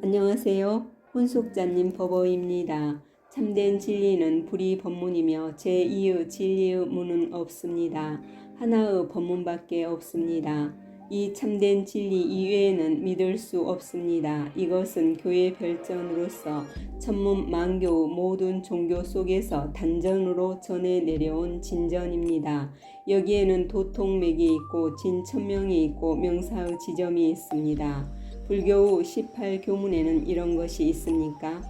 안녕하세요. 혼속자님 법어입니다. 참된 진리는 불이 법문이며 제2의 진리의 문은 없습니다. 하나의 법문밖에 없습니다. 이 참된 진리 이외에는 믿을 수 없습니다. 이것은 교회 별전으로서 천문 만교 모든 종교 속에서 단전으로 전해 내려온 진전입니다. 여기에는 도통맥이 있고 진천명이 있고 명사의 지점이 있습니다. 불교 18교문에는 이런 것이 있습니까?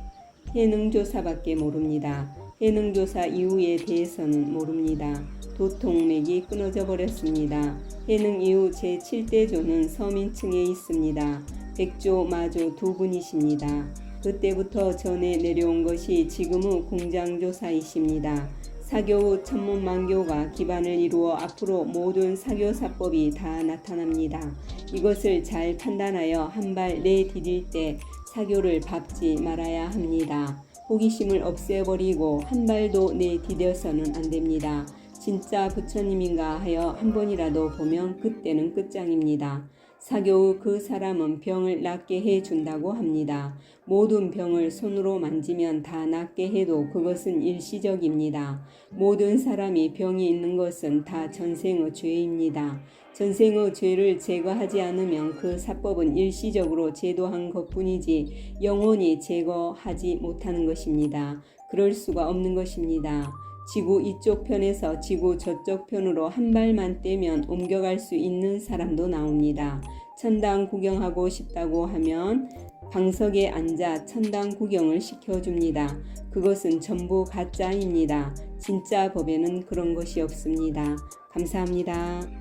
해능조사밖에 모릅니다. 해능조사 이후에 대해서는 모릅니다. 도통맥이 끊어져 버렸습니다. 해능 이후 제7대조는 서민층에 있습니다. 백조, 마조 두 분이십니다. 그때부터 전해 내려온 것이 지금의 공장조사이십니다. 사교 천문 만교가 기반을 이루어 앞으로 모든 사교사법이 다 나타납니다. 이것을 잘 판단하여 한 발 내디딜 때 사교를 밟지 말아야 합니다. 호기심을 없애버리고 한 발도 내디뎌서는 안 됩니다. 진짜 부처님인가 하여 한 번이라도 보면 그때는 끝장입니다. 사교의 그 사람은 병을 낫게 해 준다고 합니다. 모든 병을 손으로 만지면 다 낫게 해도 그것은 일시적입니다. 모든 사람이 병이 있는 것은 다 전생의 죄입니다. 전생의 죄를 제거하지 않으면 그 사법은 일시적으로 제도한 것 뿐이지 영원히 제거하지 못하는 것입니다. 그럴 수가 없는 것입니다. 지구 이쪽 편에서 지구 저쪽 편으로 한 발만 떼면 옮겨갈 수 있는 사람도 나옵니다. 천당 구경하고 싶다고 하면 방석에 앉아 천당 구경을 시켜줍니다. 그것은 전부 가짜입니다. 진짜 법에는 그런 것이 없습니다. 감사합니다.